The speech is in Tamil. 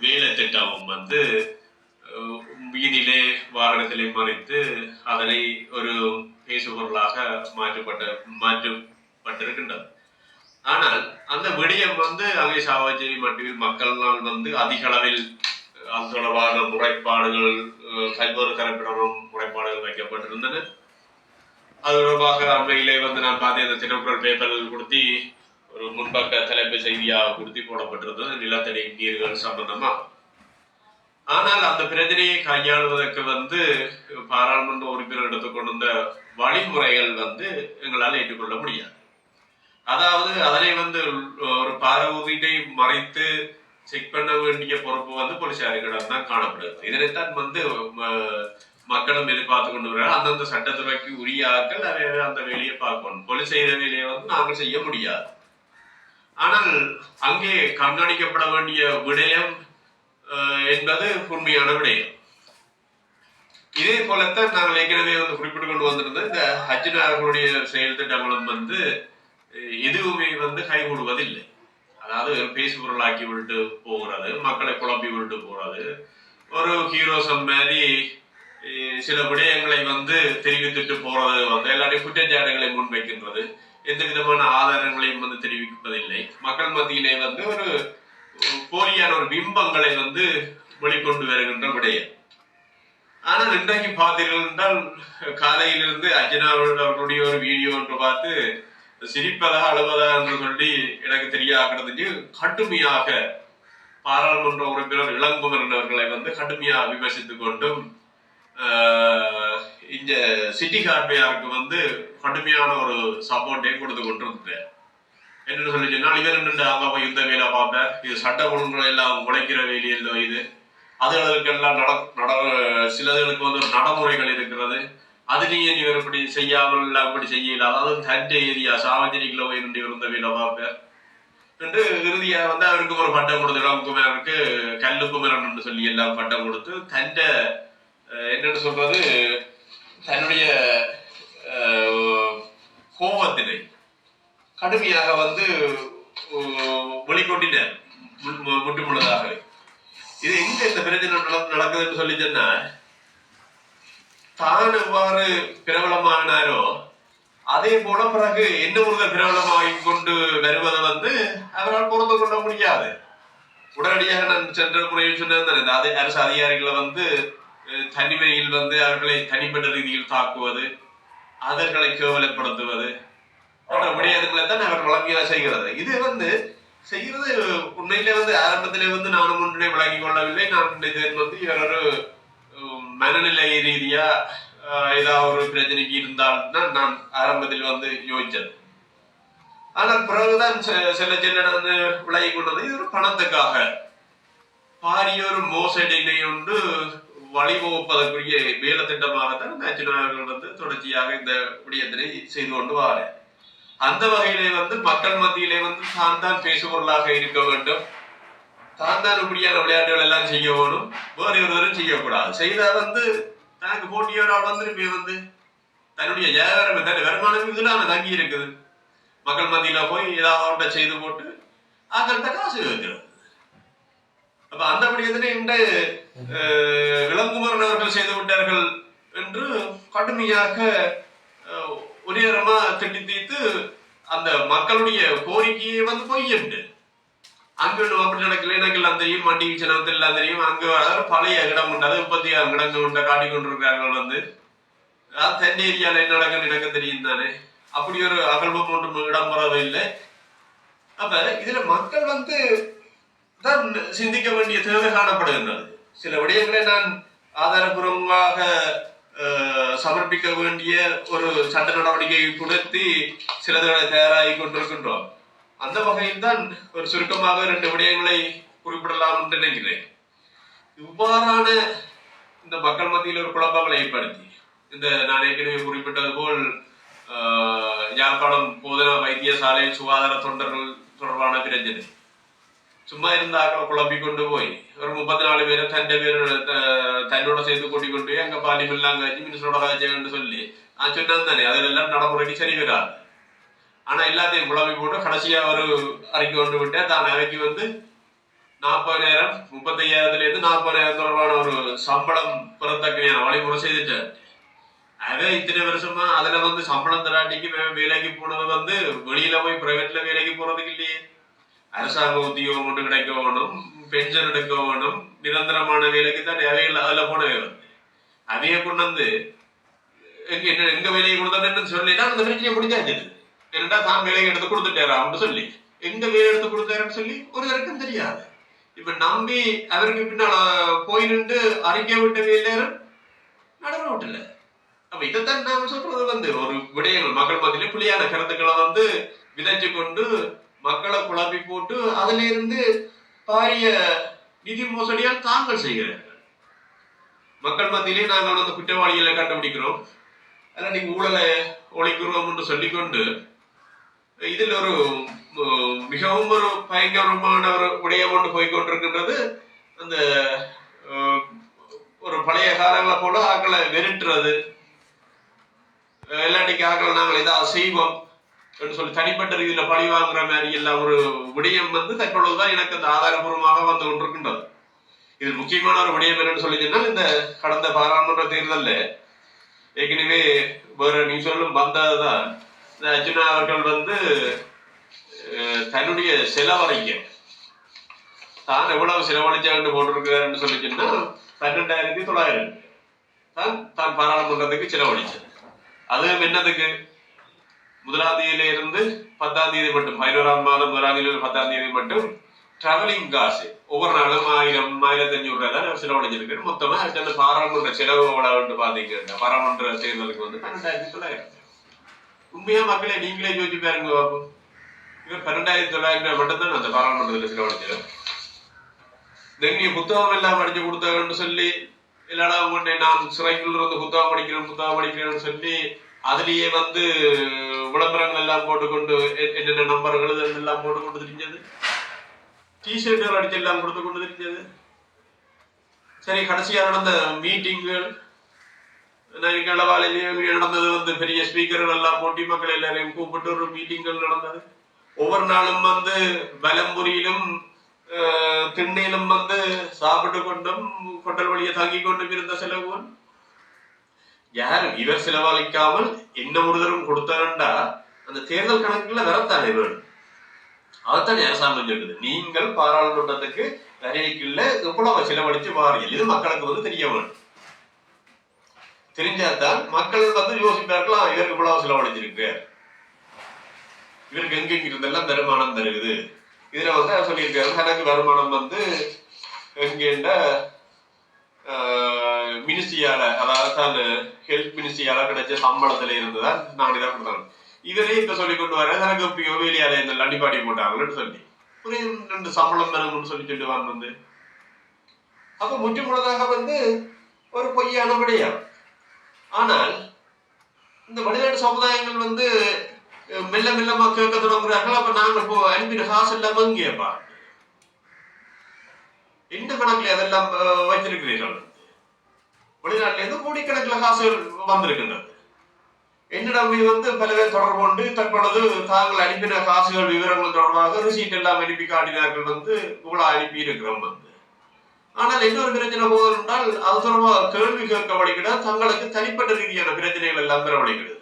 வேலை திட்டம் வந்து வீதியிலே வாகனத்திலே மறைத்து அதனை ஒரு பேசுபொருளாக மாற்றப்பட்ட மாற்றப்பட்டிருக்கின்றது. ஆனால் அந்த விடயம் வந்து அங்கே சாவச்சேரி மட்டும் மக்களால் வந்து அதிக அளவில் அது தொடர்பான முறைப்பாடுகள் அஹ், பல்வேறு தரப்பினரும் முறைப்பாடுகள் வைக்கப்பட்டிருந்தன. அது தொடர்பாக அண்மையிலே வந்து நான் பார்த்தேன் அந்த தினக்குரல் பேப்பரில் கொடுத்தி ஒரு முன்பக்க தலைப்பு செய்தியாக உறுதி போடப்பட்டிருந்தது. நிலத்தடி நீர்கள் சம்பந்தமா? ஆனால் அந்த பிரச்சனையை கையாளுவதற்கு வந்து பாராளுமன்ற உறுப்பினர் எடுத்துக்கொண்டு வந்த வழிமுறைகள் வந்து எங்களால் ஏற்றுக்கொள்ள முடியாது. அதாவது அதனை வந்து ஒரு பாரவீட்டை மறைத்து செக் பண்ண வேண்டிய பொறுப்பு வந்து போலீசாரிகளிடம் தான் காணப்படுகிறது. இதனைத்தான் வந்து ம- மக்களும் எதிர்பார்த்து கொண்டு வருகிறார் அந்தந்த சட்டத்துறைக்கு உரிய ஆட்கள் அந்த வேலையை பார்க்கணும். போலீஸ் செய்கிற வேலையை வந்து நாங்கள் செய்ய முடியாது. ஆனால் அங்கே கண்காணிக்கப்பட வேண்டிய விடயம் அஹ், என்பது உண்மையான விடயம். இதே போலத்தான் நாங்கள் ஏற்கனவே வந்து குறிப்பிட்டு கொண்டு வந்திருந்த இந்த ஹஜ்னா அவர்களுடைய செயல் திட்டங்களும் வந்து எதுவுமே வந்து கைகூடுவதில்லை. அதாவது பேசு பொருளாக்கி விட்டு போகிறது மக்களை குழப்பி விட்டு போகிறது. ஒரு ஹீரோசம் மாதிரி சில விடயங்களை வந்து தெரிவித்துட்டு போறது வந்து எல்லாரையும் குற்றச்சாட்டுகளை முன்வைக்கின்றது. எந்த விதமான ஆதாரங்களையும் வந்து தெரிவிப்பதில்லை. மக்கள் மத்தியிலே வந்து ஒரு போலியான ஒரு பிம்பங்களை வந்து வெளிக்கொண்டு வருகின்ற விடயம். ஆனால் இன்றைக்கு பார்த்தீர்கள் என்றால் காலையிலிருந்து அர்ஜுனா அவர்களுடைய ஒரு வீடியோ என்று பார்த்து சிரிப்பதா அழுவதா என்று சொல்லி எனக்கு தெரியாகிறதுக்கு கடுமையாக பாராளுமன்ற உறுப்பினர் இளங்குமரன் அவர்களை வந்து கடுமையாக விமர்சித்துக் கொண்டும் இந்த சிட்டி கார்பையாருக்கு வந்து கடுமையான ஒரு சப்போர்ட்டையும் கொடுத்து கொண்டிருந்தார் என்னன்னு சொல்லி சொன்னால் இவர் நின்று அங்க போய் யுத்த வேலை பார்ப்பேன் இது சட்ட ஒழுங்குகளை எல்லாம் உழைக்கிற வேலையிலோ இது. அதுகளுக்கெல்லாம் நட நட சிலதுகளுக்கு வந்து ஒரு நடைமுறைகள் இருக்கிறது. அதுலேயும் இவர் இப்படி செய்யாமல் இல்லை அப்படி செய்யல. அதாவது தண்டை ஏரியா சாவஜனிகளை போய் நின்று இருந்த வேலை பார்ப்பேன் என்று இறுதியாக வந்து அவருக்கு ஒரு பட்டம் கொடுத்து குமரனுக்கு கல்லு குமரன் என்று சொல்லி எல்லாம் பட்டம் கொடுத்து தண்ட என்னன்னு சொல்றது தன்னுடைய கோபத்தினை கடுமையாக வந்து அஹ், வெளிக்கொண்டினார் மு- இது எங்க இந்த பிரச்சனை நடக்குதுன்னு சொல்லி சொன்னா தான் எவ்வாறு பிரபலமானாரோ அதே போல பிறகு என்ன ஒருவர் பிரபலமாகி கொண்டு வருவதை வந்து அவரால் பொறுத்து கொள்ள முடியாது. உடனடியாக நான் சென்ற முறையில் சொன்னேன் அதே அரசு அதிகாரிகளை வந்து தனிமையில் வந்து அவர்களை தனிப்பட்ட ரீதியில் தாக்குவது அவர்களை கேவலப்படுத்துவது. போன்ற விடயங்களை தான் அவர் வழங்கியா செய்கிறது. இது வந்து செய்கிறது உண்மையிலே வந்து ஆரம்பத்திலே வந்து நானும் முன்னே விளங்கி கொள்ளவில்லை. நான் இது வந்து இவர் ஒரு மனநிலை ரீதியா ஏதாவது ஒரு பிரச்சனைக்கு இருந்தால் தான் நான் ஆரம்பத்தில் வந்து யோசிச்சது ஆனால் பிறகுதான் சில செல்ல செல்ல விலகி கொண்டது. இது ஒரு பணத்துக்காக. பாரிய ஒரு மோசடியினை ஒன்று வழிவகுப்பதற்குரிய வேலை திட்டமாகத்தான் இந்த வந்து தொடர்ச்சியாக இந்த விடயத்தினை செய்து கொண்டு வாரேன் அந்த வகையிலே வந்து மக்கள் மத்தியிலே வந்து தான் தான் பேசுபொருளாக இருக்க வேண்டும். தான் தான் இப்படியான விளையாட்டுகள் எல்லாம் செய்ய வேணும். வேறு ஒருவரும் செய்யக்கூடாது. செய்தால் வந்து தனக்கு போட்டியோரால் வந்துருப்பே வந்து தன்னுடைய வியாபாரம் தன்னுடைய வருமானம் இதுல தங்கி இருக்குது மக்கள் மத்தியில போய் ஏதாவது செய்து போட்டு அவங்கள்ட்ட காசு வைக்கிறது. அப்ப அந்த விடயத்திலே இந்த அஹ், இளங்குமரன் அவர்கள் செய்து விட்டார்கள் என்று கடுமையாக உரியரமா திட்டி தீர்த்து அந்த மக்களுடைய கோரிக்கையை வந்து பொய்யண்டு. அங்க ஒண்ணு அப்படி நடக்கல எனக்கு எல்லாம் தெரியும் மண்டி சின்னத்தில் எல்லாம் தெரியும் அங்கு அதாவது பழைய இடம் உண்டு அது முப்பத்தி ஆறு இடங்கள் உண்டு காட்டிக்கொண்டிருக்கிறார்கள் வந்து. அது தென் ஏரியால என்ன நடக்குன்னு எனக்கு தெரியும் தானே. அப்படி ஒரு அகழ்வம் ஒன்றும் இடம்பெறவே இல்லை அப்ப இதுல மக்கள் வந்து தான் சிந்திக்க வேண்டிய தேவை காணப்படுகின்றது. சில விடயங்களை நான் ஆதாரபூர்வமாக சமர்ப்பிக்க வேண்டிய ஒரு சட்ட நடவடிக்கையை கொடுத்து சிலதுகளை தயாராகி கொண்டிருக்கின்றோம். அந்த வகையில் தான் ஒரு சுருக்கமாக ரெண்டு விடயங்களை குறிப்பிடலாம் என்று நினைக்கிறேன். இவ்வாறான இந்த மக்கள் மத்தியில் ஒரு குழப்பங்களை ஏற்படுத்தி இந்த நான் ஏற்கனவே குறிப்பிட்டது போல் ஆஹ், யாழ்ப்பாணம் போதனா வைத்தியசாலையில் சுகாதார தொண்டர்கள் தொடர்பான பிரச்சனை சும்மா இருந்தாக்க குழம்பி கொண்டு போய் ஒரு முப்பத்தி நாலு பேரை தന്റെ பேர் தன்னோட சேர்ந்து கூட்டிக் கொண்டு போய் அங்க பாலிமெல்லாம் காய்ச்சி மினிஸ்டரோட காய்ச்சேன்னு சொல்லி நான் சொன்னது தானே அதெல்லாம் நடைமுறைக்கு சரி வராது ஆனா எல்லாத்தையும் குழம்பி போட்டு கடைசியா ஒரு அறிக்கை கொண்டு விட்டு தான் அறிக்கை வந்து நாற்பதாயிரம் முப்பத்தையாயிரத்துல இருந்து நாற்பதாயிரம் தொடர்பான ஒரு சம்பளம் பெறத்தக்க வழிமுறை செய்துட்டார் அதே இத்தனை வருஷமா அதுல வந்து சம்பளம் தராட்டிக்கு வேலைக்கு போனது வந்து வெளியில போய் பிரைவேட்ல வேலைக்கு போறதுக்கு இல்லையே அரசாங்க உத்தியோகம் ஒன்று கிடைக்க வேணும் பென்ஷன் எடுக்க வேணும் நிரந்தரமான வேலைக்கு தான் நிறைய அதில் போனவே வந்து அதையே கொண்டு வந்து எங்க என்ன எங்க வேலையை கொடுத்தோன்னு சொல்லிட்டா அந்த பிரச்சனையை முடிஞ்சாச்சு என்னடா தான் வேலையை எடுத்து கொடுத்துட்டாரா அப்படின்னு சொல்லி. எங்க வேலை எடுத்து கொடுத்தாருன்னு சொல்லி ஒரு வரைக்கும் தெரியாது. இப்ப நம்பி அவருக்கு பின்னால் போய் நின்று அறிக்கை விட்ட வேலையரும் நடன விட்டல அப்ப இதைத்தான் நாம சொல்றது வந்து ஒரு விடயங்கள் மக்கள் மத்தியிலே புலியான கருத்துக்களை வந்து விதைச்சு கொண்டு மக்களை குழப்பி போட்டு அதுல இருந்து பாரிய நிதி மோசடியால் தாங்கள் செய்கிறார்கள். மக்கள் மத்தியிலே நாங்கள் அந்த குற்றவாளிகளை கண்டுபிடிக்கிறோம். அதில் நீங்க ஊழலை ஒழிக்கிறோம் என்று சொல்லிக்கொண்டு இதில் ஒரு மிகவும் ஒரு பயங்கரமான ஒரு விடயம் ஒன்று போய்கொண்டிருக்கின்றது அந்த ஒரு பழைய காலங்களை போல ஆக்களை வெறுட்டுறது. இல்லாட்டிக்கு ஆக்களை நாங்கள் இதாக செய்வோம். என்று சொல்லி தனிப்பட்ட ரீதியில் பழி வாங்குற மாதிரி எல்லாம் ஒரு விடயம் வந்து தற்பொழுதுதான் எனக்கு அந்த ஆதாரபூர்வமாக வந்து கொண்டிருக்கின்றது. இதில் முக்கியமான ஒரு விடயம் என்னன்னு சொல்லி சொன்னால் இந்த கடந்த பாராளுமன்ற தேர்தலில் ஏற்கனவே வேற நியூஸ்களும் வந்ததுதான். இந்த அர்ஜுனா அவர்கள் வந்து தன்னுடைய செலவழிக்க தான் எவ்வளவு செலவழிச்சாங்கன்னு போட்டிருக்கிறாருன்னு சொல்லி பன்னெண்டாயிரத்தி தொள்ளாயிரம். தான் தான் பாராளுமன்றத்துக்கு செலவழிச்சது. அதுவும் என்னதுக்கு? முதலாம் இருந்து பத்தாம் தேதி மட்டும் பதினோராம் மாதம் முதலாம் தேதியில பத்தாம் தேதி மட்டும் டிராவலிங் காசு. ஒவ்வொரு நாளும் ஆயிரம் ஆயிரத்தி அஞ்சூறு ரூபாய் தான் செலவழிஞ்சிருக்கு மொத்தமா அந்த பாராளுமன்ற செலவு எவ்வளவுன்னு பாத்தீங்கன்னா பாராளுமன்ற தேர்தலுக்கு வந்து பன்னெண்டாயிரத்தி தொள்ளாயிரம் உண்மையா மக்களை நீங்களே யோசிச்சு பாருங்க பாப்போம் இவர் பன்னெண்டாயிரத்தி தொள்ளாயிரம் ரூபாய் மட்டும்தான் அந்த பாராளுமன்றத்தில் செலவழிச்சது நீங்க புத்தகம் எல்லாம் படிச்சு கொடுத்தாங்கன்னு சொல்லி இல்லடா உங்கள்கிட்ட நான் சிறைக்குள்ள இருந்து புத்தகம் படிக்கிறேன் புத்தகம் படிக்கிறேன்னு சொல்லி அதுலயே வந்து விளம்பரங்கள் எல்லாம் போட்டுக்கொண்டு என்னென்ன நம்பர்கள் எல்லாம் போட்டுக்கொண்டு தெரிஞ்சது? டிஷர்ட்டுகள் அடிச்சு எல்லாம் கொடுத்து கொண்டு தெரிஞ்சது. சரி கடைசியாக நடந்த மீட்டிங்குகள். களவாலையிலேயே நடந்தது வந்து பெரிய ஸ்பீக்கர்கள் எல்லாம் போட்டி மக்கள் எல்லாரையும் கூப்பிட்டு ஒரு மீட்டிங்கள் நடந்தது. ஒவ்வொரு நாளும் வந்து பலம்புரியிலும் திண்ணையிலும் வந்து சாப்பிட்டு கொண்டும் கொட்டல் வழியை தாங்கி கொண்டும் இருந்த செலவுகள் யாரும் இவர் செலவழிக்காமல் என்ன ஒருதரும் கொடுத்தாருண்டா? அந்த தேர்தல் கணக்குல வரத்தானே வேணும் அதைத்தான் அரசாங்கம் சொல்லுது. நீங்கள் பாராளுமன்றத்துக்கு வரைக்குள்ள எவ்வளவு செலவழிச்சு வாரியல் இது மக்களுக்கு வந்து தெரிய வேணும். தெரிஞ்சாதான் மக்கள் வந்து யோசிப்பார்களா இவருக்கு இவ்வளவு செலவழிச்சிருக்கு. இவருக்கு எங்கெங்க இருந்தெல்லாம் வருமானம் தருகுது இதுல வந்து அவர் சொல்லியிருக்காரு எனக்கு வருமானம் வந்து எங்கேண்ட மினிஸ்ட்ரியால அதாவது அந்த ஹெல்த் மினிஸ்ட்ரியால கிடைச்ச சம்பளத்துல இருந்துதான் நான் இதை கொடுத்தேன் இவரே இப்ப சொல்லி கொண்டு வர எனக்கு இப்ப வேலையால இந்த அடிப்பாடி போட்டாங்கன்னு சொல்லி. ஒரு ரெண்டு சம்பளம் தரணும்னு சொல்லி சொல்லிட்டு வந்து அப்ப முற்று முழுதாக வந்து ஒரு பொய்யான விடயம் ஆனால் இந்த வெளிநாட்டு சமுதாயங்கள் வந்து மெல்ல மெல்லமா கேட்க தொடங்குறார்கள். அப்ப நாங்க இப்போ அனுப்பின காசு இல்லாம இங்கேப்பா எந்த கணக்கில் அதெல்லாம் வைத்திருக்கிறீர்கள்? வெளிநாட்டுல இருந்து கோடிக்கணக்கில் காசுகள் வந்திருக்கின்றது. என்னிடம் இது வந்து பல பேர் தொடர்பு கொண்டு தற்பொழுது தாங்கள் அனுப்பின காசுகள் விவரங்கள் தொடர்பாக ரிசீட் எல்லாம் அனுப்பி காட்டினார்கள் வந்து உங்களை அனுப்பி இருக்கிறோம் வந்து. ஆனால் இன்னொரு பிரச்சனை போவதென்றால் அது தொடர்பாக கேள்வி கேட்க வழிகிட தங்களுக்கு தனிப்பட்ட ரீதியான பிரச்சனைகள் எல்லாம் பெறவழைக்கிறது